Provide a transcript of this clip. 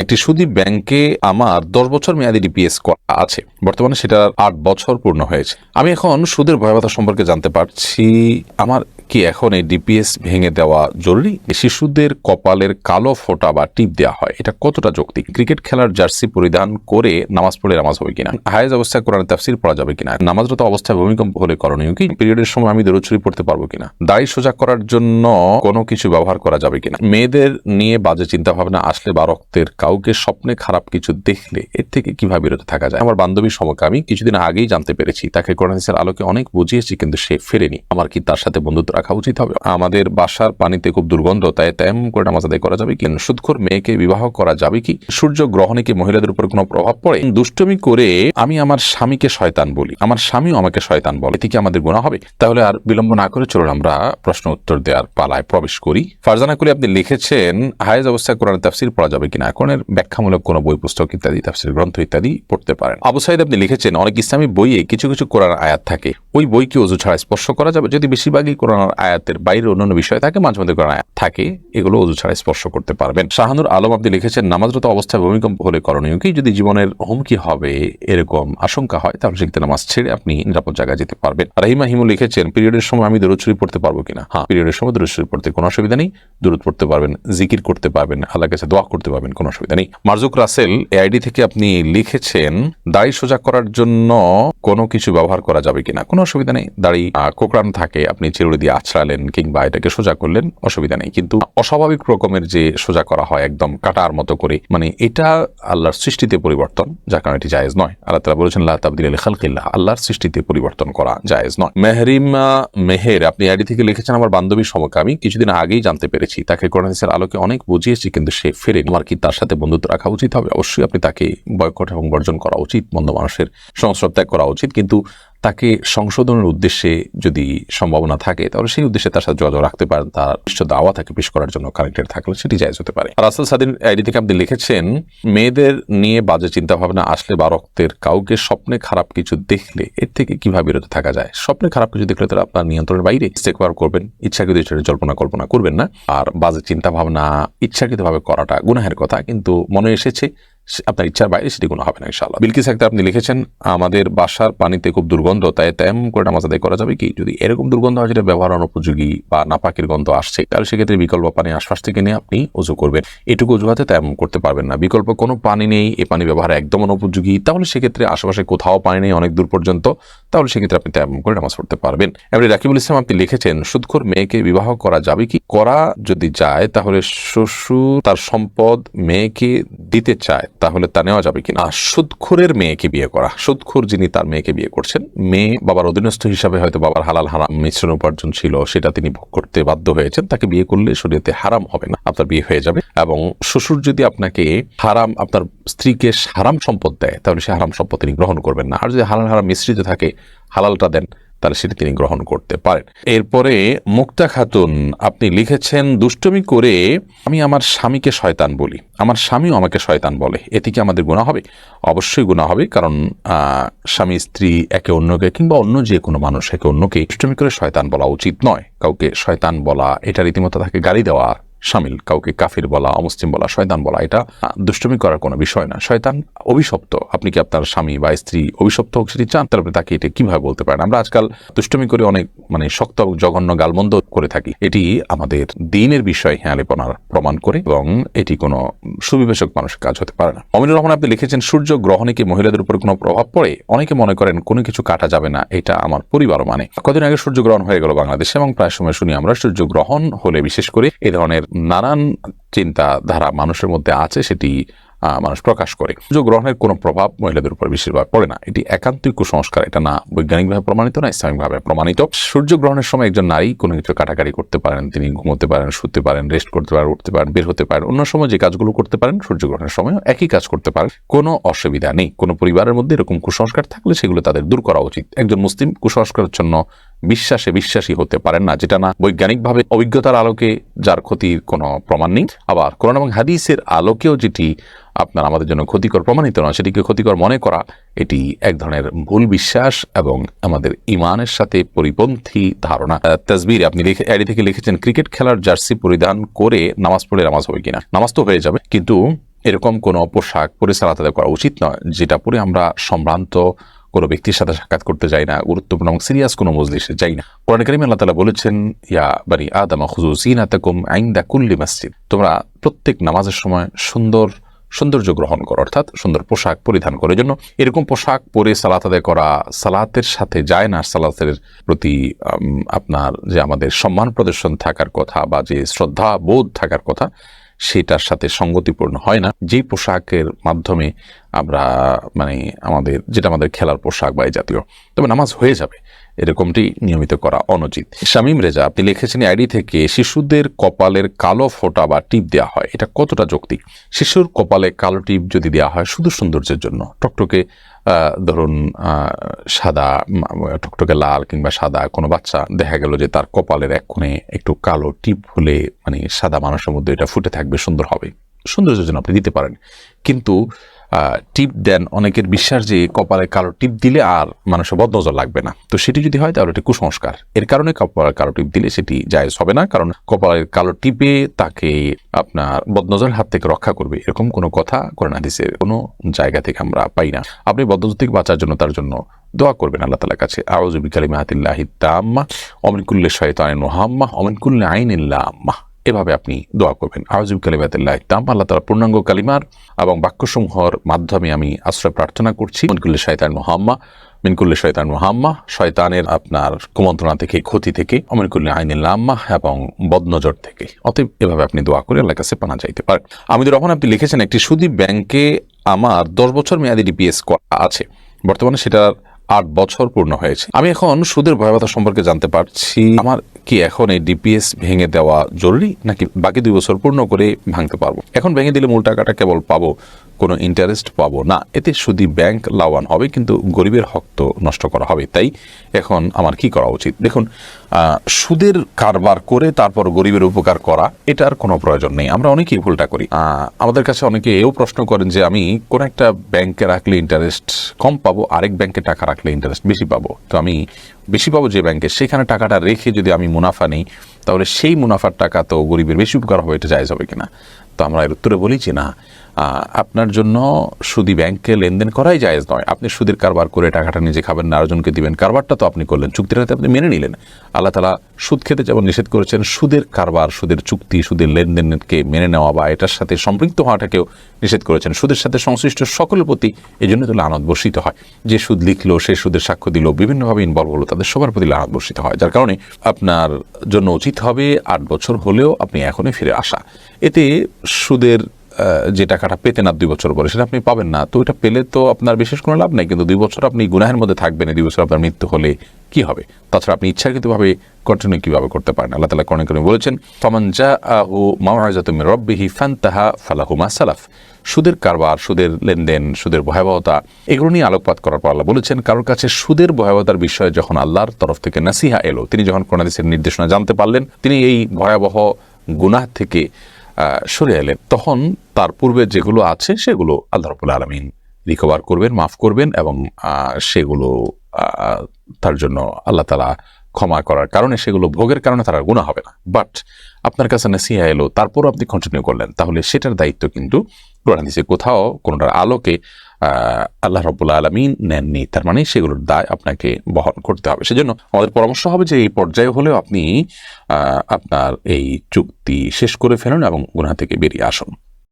একটি সুদী ব্যাংকে আমার দশ বছর মেয়াদি ডিপিএস করা আছে। বর্তমানে সেটা আট বছর পূর্ণ হয়েছে। আমি এখন সুদের ভয়াবহতা সম্পর্কে জানতে পারছি। আমার কি এখন এই ডিপিএস ভেঙে দেওয়া জরুরি? শিশুদের কপালের কালো ফোঁটা বা টিপ দেওয়া হয়, এটা কতটা যৌক্তিক? ক্রিকেট খেলার জার্সি পরিধান করে নামাজ পড়ে নামাজ হবে কিনা? হায়েজ অবস্থায় কোরআন তাফসির পড়া যাবে কিনা? নামাজরত অবস্থায় ভূমিকম্প হলে করণীয় কি? পিরিয়ডের সময় আমি দরুদ পড়তে পারব কিনা? দাড়ি সোজা করার জন্য কোনো কিছু ব্যবহার করা যাবে কিনা? মেয়েদের নিয়ে বাজে চিন্তা ভাবনা আসলে বা রক্তের কাউকে স্বপ্নে খারাপ কিছু দেখলে এর থেকে কীভাবে বিরত থাকা যায়? আমার বান্ধবী সমকে, আমি কিছুদিন আগেই জানতে পেরেছি, তাকে কোরআন আলোকে অনেক বুঝিয়েছি, কিন্তু সে ফেরেনি। আমার কি তার সাথে বন্ধুত্ব রাখা উচিত হবে। আমাদের বাসার পানিতে খুব দুর্গন্ধ, তাই তেম করে নামাজ আদায় করা যাবে কি? সুদখোর মেয়েকে বিবাহ করা যাবে কি? সূর্য গ্রহণে কি মহিলাদের উপর কোনো প্রভাব পড়ে? দুষ্টমি করে আমি আমার স্বামীকে শয়তান বলি, আমার স্বামীও আমাকে শয়তান বলে, এতে কি আমাদের গুণা হবে? তাহলে আর বিলম্ব না করে চলুন আমরা প্রশ্ন উত্তর দেওয়ার পালায় প্রবেশ করি। ফারজানা করি আপনি লিখেছেন, হায়েজ অবস্থায় কোরআন তাফসির পড়া যাবে কিনা? কোরআনের ব্যাখ্যামূলক কোনো বই, পুস্তক ইত্যাদি, তাফসির গ্রন্থ ইত্যাদি পড়তে পারেন। আবু সাইদ, আপনি লিখেছেন, অনেক ইসলামী বইয়ে কিছু কিছু কোরআন আয়াত থাকে। ওই বই কি অজু ছাড়া স্পর্শ করা যাবে? যদি বেশিরভাগই কোরআন আয়াতের বাইরে অন্যান্য বিষয় থাকে, মাঝে মধ্যে কোরআন আয়াত থাকে, এগুলো অজু ছাড়া স্পর্শ করতে পারবেন। শাহানুর আলম আপনি লিখেছেন, নামাজরত অবস্থায় ভূমিকম্প হলে করণীয় কি? যদি জীবনের হুমকি হবে, এরকম আশঙ্কা হয়, তাহলে সেক্ষেত্রে নামাজ ছেড়ে আপনি নিরাপদ জায়গায় যেতে পারবেন। রাহিমা হিমু লিখেছেন, পিরিয়ডের সময় আমি দূরত শরীফ পড়তে পারব কিনা? হ্যাঁ পিরিয়ডের সময় দূরত শরীফ পড়তে কোনো অসুবিধা নেই। দূরত পড়তে পারবেন, জিকির করতে পারবেন আল্লাহ কাছে দোয়া করতে পারবেন, কোনো অসুবিধা নেই। মার্জুক রাসেল এআইডি থেকে আপনি লিখেছেন, দাড়ি সোজা করার জন্য কোনো কিছু ব্যবহার করা যাবে কিনা? কোনো অসুবিধা নেই। দাড়ি কোকড়ানো থাকে, আপনি চিরুড়ি দিয়ে আছড়ালেন কিংবা এটাকে সোজা করলেন, অসুবিধা নেই। কিন্তু অস্বাভাবিক রকমের যে সোজা করা হয়, একদম কাটার মতো করে মানে এটা আল্লাহর সৃষ্টিতে পরিবর্তন, যার কারণে এটি জায়েজ নয়। আল্লাহ তালা বলেছেন আল্লাহ তাবদিল খালকিল্লাহ আল্লাহর সৃষ্টিতে পরিবর্তন করা জায়েজ নয়। মেহরিমা মেহের, আপনি আইডি থেকে লিখেছেন, আমার বান্ধবীর সমকে আমি কিছুদিন আগেই জানতে পেরেছি। তাকে কোরআনিসের আলোকে অনেক বুঝিয়েছি, কিন্তু সে ফেরে আমার কি তার সাথে বন্ধুত্ব রাখা উচিত হবে? অবশ্যই আপনি তাকে বয়কট এবং বর্জন করা উচিত। মন্দ মানুষের সংস্রব ত্যাগ করা উচিত। কিন্তু তাকে সংশোধনের উদ্দেশ্যে যদি সম্ভাবনা থাকে, তাহলে সেই উদ্দেশ্যে তার সাথে যোগাযোগ রাখতে পারেন, তার নিশ্চয় দাওয়া তাকে পেশ করার জন্য, কানেক্টেড থাকলে সেটি জায়জ হতে পারে। রাসেল সাদিন আইডি থেকে আপনি লিখেছেন, মেয়েদের নিয়ে বাজে চিন্তা ভাবনা আসলে বা রক্তের কাউকে স্বপ্নে খারাপ কিছু দেখলে এর থেকে কীভাবে বিরত থাকা যায়? স্বপ্নে খারাপ কিছু দেখলে তারা আপনার নিয়ন্ত্রণের বাইরে ইস্তেকবার করবেন, ইচ্ছাকৃত সেটা জল্পনা কল্পনা করবেন না। আর বাজে চিন্তা ভাবনা ইচ্ছাকৃতভাবে করাটা গুনাহের কথা, কিন্তু মনে এসেছে আপনার ইচ্ছার বাইরে সেটি কোনো হবে না, ইনশাআল্লাহ। বিলকিস আক্তার, আপনি লিখেছেন, আমাদের বাসার পানিতে খুব দুর্গন্ধ, তাই তেম করে নামাজ আদায় করা যাবে কি? যদি এরকম দুর্গন্ধ হয় যেটা ব্যবহার অনুপযোগী বা নাপাকের গন্ধ আসছে, তাহলে সেক্ষেত্রে বিকল্প পানি আশপাশ থেকে নিয়ে আপনি উজু করবেন। এটুকু অজুহাতে তেম করতে পারবেন না। বিকল্প কোনো পানি নেই, এ পানি ব্যবহার একদম অনুপযোগী। তাহলে সেক্ষেত্রে আশেপাশে কোথাও পানি নেই, অনেক দূর পর্যন্ত, তাহলে সেক্ষেত্রে আপনি তেম করে নামাজ পড়তে পারবেন। এবারে রাকিবুল ইসলাম, আপনি লিখেছেন, সুদখোর মেয়েকে বিবাহ করা যাবে কি? করা যদি যায়, তাহলে শ্বশুর তার সম্পদ মেয়েকে দিতে চায়। তাহলে তা নেওয়া যাবে কিনা? আর সুদখোরের মেয়েকে বিয়ে করা। সুদখোর যিনি তার মেয়েকে বিয়ে করছেন, মেয়ে বাবার অধীনস্থ হিসাবে হয়তো বাবার হালাল হারাম মিশ্রণ উপার্জন ছিল, সেটা তিনি ভোগ করতে বাধ্য হয়েছেন। তাকে বিয়ে করলে শরীয়তে হারাম হবে না, আপনার বিয়ে হয়ে যাবে। এবং শ্বশুর যদি আপনাকে হারাম, আপনার স্ত্রীকে হারাম সম্পদ দেয়, তাহলে সে হারাম সম্পদ তিনি গ্রহণ করবেন না। আর যদি হালাল হারাম মিশ্রিত থাকে, হালালটা দেন তাহলে সেটি তিনি গ্রহণ করতে পারেন। এরপরে মুক্তা খাতুন, আপনি লিখেছেন, দুষ্টমি করে আমি আমার স্বামীকে শয়তান বলি। আমার স্বামীও আমাকে শয়তান বলে। এতে কি আমাদের গুণা হবে? অবশ্যই গুণা হবে, কারণ স্বামী, স্ত্রী একে অন্যকে কিংবা অন্য যে কোনো মানুষ একে অন্যকে দুষ্টমি করে শয়তান বলা উচিত নয়। কাউকে শয়তান বলা, এটা রীতিমতো তাকে গালি দেওয়া শামিল কাউকে কাফির বলা, অমুসলিম বলা, শয়তান বলা, এটা দুষ্টমি করার কোনো বিষয় না। শয়তান অভিশপ্ত। আপনি কি আপনার স্বামী বা স্ত্রী অভিশপ্ত হোক, সেটি চান তারপরে তাকে এটা কীভাবে বলতে পারেন। আমরা আজকাল দুষ্টমি করে অনেক মানে শক্ত জঘন্য গালমন্দ করে থাকি। এটি আমাদের দিনের বিষয়, হেয়ালিপনার প্রমাণ করে এবং এটি কোনো সুবিবেশক মানুষের কাজ হতে পারে না। অমিনুর রহমান, আপনি লিখেছেন, সূর্য গ্রহণে কি মহিলাদের উপর কোনো প্রভাব পড়ে? অনেকে মনে করেন, কোনো কিছু কাটা যাবে না, এটা আমার পরিবারও মানে। কদিন আগে সূর্যগ্রহণ হয়ে গেল বাংলাদেশে এবং প্রায় সময় শুনি আমরা সূর্যগ্রহণ হলে বিশেষ করে এ ধরনের নানান চিন্তাধারা মানুষের মধ্যে আছে, সেটি মানুষ প্রকাশ করে। সূর্যগ্রহণের কোনো প্রভাব মহিলাদের উপর বেশিরভাগ পড়ে না। এটি একান্তই কুসংস্কার। এটা না বৈজ্ঞানিকভাবে প্রমাণিত না, ইসলামিকভাবে প্রমাণিত। সূর্যগ্রহণের সময় একজন নারী কোনো কিছু কাটাকাটি করতে পারেন, তিনি ঘুমোতে পারেন, শুতে পারেন, রেস্ট করতে পারেন, উঠতে পারেন, বের হতে পারেন, অন্য সময় যে কাজগুলো করতে পারেন সূর্যগ্রহণের সময় একই কাজ করতে পারেন। কোনো অসুবিধা নেই। কোনো পরিবারের মধ্যে এরকম কুসংস্কার থাকলে সেগুলো তাদের দূর করা উচিত। একজন মুসলিম কুসংস্কারের জন্য বিশ্বাসে বিশ্বাসী হতে পারেন না, যেটা না বৈজ্ঞানিকভাবে অভিজ্ঞতার আলোকে যার ক্ষতির কোনো প্রমাণ নেই। আবার কোরআন এবং হাদিসের আলোকেও যেটি আপনার আমাদের জন্য ক্ষতিকর, প্রমাণিত নয়, সেটিকে ক্ষতিকর মনে করা, এটি এক ধরনের ভুল বিশ্বাস এবং আমাদের ইমানের সাথে পরিপন্থী ধারণা। তাসবির, আপনি লিখে থেকে লিখেছেন, ক্রিকেট খেলার জার্সি পরিধান করে নামাজ পড়ে নামাজ হবে কিনা? নামাজ তো হয়ে যাবে, কিন্তু এরকম কোনো পোশাক পরে সালাত করা উচিত নয়, যেটা পরে আমরা সম্ভ্রান্ত কোনো ব্যক্তির সাথে সাক্ষাৎ করতে যাই না, গুরুত্বপূর্ণ এবং সিরিয়াস কোনো মজলিসে যাই না। কোরআন করিম আল্লাহ তালা বলেছেন, ইয়া বানি আদামা খুজু সিনাতাকুম আইন্দা কুল্লি মসজিদ। তোমরা প্রত্যেক নামাজের সময় সুন্দর সৌন্দর্য গ্রহণ করো, অর্থাৎ সুন্দর পোশাক পরিধান করে। জন্য এরকম পোশাক পরে সালাত আদায় করা, সালাতের সাথে যায় না, সালাতের প্রতি আপনার যে আমাদের সম্মান প্রদর্শন থাকার কথা বা যে শ্রদ্ধা বোধ থাকার কথা, সেটার সাথে সঙ্গতিপূর্ণ হয় না। যেই পোশাকের মাধ্যমে আমরা মানে আমাদের, যেটা আমাদের খেলার পোশাক বা জাতীয়। তবে নামাজ হয়ে যাবে। এরকমটি নিয়মিত করা অনুচিত। শামীম রেজা, আপনি লিখেছেন আইডি থেকে শিশুদের কপালের কালো ফোঁটা বা টিপ দেওয়া হয়। এটা কতটা যৌক্তিক? শিশুর কপালে কালো টিপ যদি দেওয়া হয়, শুধু সৌন্দর্যের জন্য? টকটকে ধরুন সাদা টকটকে লাল কিংবা সাদা কোনো বাচ্চা দেখা গেল যে তার কপালের এক কোণে একটু কালো টিপ হলে মানে সাদা মানুষের মধ্যে এটা ফুটে থাকবে, সুন্দর হবে। সৌন্দর্যের জন্য আপনি দিতে পারেন। কিন্তু টিপ দেন অনেকের বিশ্বাস যে কপালে কালো টিপ দিলে আর মানুষের বদনজর লাগবে না। তো সেটি যদি হয় তাহলে এটি কুসংস্কার। এর কারণে কপালে কালো টিপ দিলে সেটি জায়েজ হবে না, কারণ কপালের কালো টিপে তাকে আপনার বদনজরের হাত থেকে রক্ষা করবে। এরকম কোনো কথা কোরআন হাদিসের কোনো জায়গা থেকে আমরা পাই না। আপনি বদনজর থেকে বাঁচার জন্য তার জন্য দোয়া করবেন আল্লাহ তালার কাছে। আউজুবি কালিমাহাতিল্লাহি তাম্মা অমিনকুল্লে শয়তানিন মোহাম্মা অমিনকুল্লে আইনিল্লাহ আম্মা এভাবে আপনি দোয়া করবেন। আউজুব কালিমাতিল্লাহ তাম আল্লাহ তালা পূর্ণাঙ্গ কালিমার এবং বাক্যসমূহর মাধ্যমে আমি আশ্রয় প্রার্থনা করছি। মিনকুল্লি শয়তান মোহাম্মা মিনকুল্লি শয়তান মোহাম্মা, শয়তানের আপনার কুমন্ত্রণা থেকে, ক্ষতি থেকে অমিনকুল্লি অমিনকুল্লে আইনিল্লাম্মা এবং বদনজর থেকে। অতএব এভাবে আপনি দোয়া করে আল্লাহর কাছে পানা যাইতে পারেন। আমিদুর রহমান, আপনি লিখেছেন একটি সুদী ব্যাংকে আমার দশ বছর মেয়াদি ডিপিএস আছে। বর্তমানে সেটার আট বছর পূর্ণ হয়েছে। আমি এখন সুদের ভয়াবহতা সম্পর্কে জানতে পারছি। আমার কি এখন এই ডিপিএস ভেঙে দেওয়া জরুরি, নাকি বাকি দুই বছর পূর্ণ করে ভাঙতে পারব? এখন ভেঙে দিলে মূল টাকাটা কেবল পাবো, কোনো ইন্টারেস্ট পাবো না। এতে শুধু ব্যাংক লাভবান হবে, কিন্তু গরিবের হক তো নষ্ট করা হবে। তাই এখন আমার কি করা উচিত? দেখুন সুদের কারবার করে তারপর গরিবের উপকার করা এটার কোনো প্রয়োজন নেই। আমরা অনেকেই ভুলটা করি। আমাদের কাছে অনেকে এও প্রশ্ন করেন যে, আমি কোন একটা ব্যাংকে রাখলে ইন্টারেস্ট কম পাবো, আরেক ব্যাংকে টাকা রাখলে ইন্টারেস্ট বেশি পাবো। তো আমি বেশি পাবো যে ব্যাংকে, সেখানে টাকাটা রেখে যদি আমি মুনাফা নেই, তাহলে সেই মুনাফার টাকা তো গরিবের বেশি উপকার হবে, এটা যায় যাবে কিনা? তো আমরা এর উত্তরে বলি যে না আপনার জন্য সুদি ব্যাংকে লেনদেন করাই জায়েজ নয়। আপনি সুদের কারবার করে টাকাটা নিজে খাবেন না, আরেকজনকে দিবেন। কারবারটা তো আপনি করলেন। চুক্তিটা তো আপনি মেনে নিলেন। আল্লাহ তালা সুদ খেতে যেমন নিষেধ করেছেন, সুদের কারবার, সুদের চুক্তি, সুদের লেনদেনকে মেনে নেওয়া বা এটার সাথে সম্পৃক্ত হওয়াটাকেও নিষেধ করেছেন। সুদের সাথে সংশ্লিষ্ট সকলের প্রতি এই জন্য তো লানত বর্ষিত হয়। যে সুদ লিখলো, সে সুদের সাক্ষ্য দিল, বিভিন্নভাবে ইনভলভ হলো, তাদের সবার প্রতি লানত বর্ষিত হয়, যার কারণে আপনার জন্য উচিত হবে আট বছর হলেও আপনি এখনই ফিরে আসা। এতে সুদের যে টাকাটা পেতেন আর দুই বছর পরে, সেটা আপনি পাবেন না। তো ওইটা পেলে তো আপনার বিশেষ কোনো লাভ নাই, কিন্তু দুই বছর আপনি গুনাহের মধ্যে থাকবেন দুই বছর আপনার মৃত্যু হলে কি হবে? তাছাড়া আপনি ইচ্ছাকৃতভাবে কন্টিনিউ কীভাবে করতে পারেন? আল্লাহ তালা কোরআন করে বলেছেন, ফমান জা আহু মাওয়াজাতুমির রব্বিহি ফান্তাহা ফালাহু মা সালাফ। সুদের কারবার, সুদের লেনদেন, সুদের ভয়াবহতা, এগুলো নিয়ে আলোকপাত করার পর আল্লাহ বলেছেন, কারোর কাছে সুদের ভয়াবহতার বিষয়ে যখন আল্লাহর তরফ থেকে নাসিহা এলো, তিনি যখন কোরআন নির্দেশনা জানতে পারলেন, তিনি এই ভয়াবহ গুনাহ থেকে সরে এলেন। তখন তার পূর্বে যেগুলো আছে সেগুলো আল্লাহ রবুল্লা আলমিন রিকভার করবেন, মাফ করবেন এবং সেগুলো তার জন্য আল্লাহ তালা ক্ষমা করার কারণে সেগুলো ভোগের কারণে তার গুণা হবে না। বাট আপনার কাছে নাসিহা এলো, তারপরও আপনি কন্টিনিউ করলেন, তাহলে সেটার দায়িত্ব কিন্তু কোরআন কোথাও কোনোটার আলোকে আল্লাহ রব্বুল্লা আলমিন নেননি। তার মানে সেগুলোর দায় আপনাকে বহন করতে হবে। সেজন্য আমাদের পরামর্শ হবে যে এই পর্যায়ে হলেও আপনি আপনার এই চুক্তি শেষ করে ফেলুন এবং গুনা থেকে বেরিয়ে আসুন।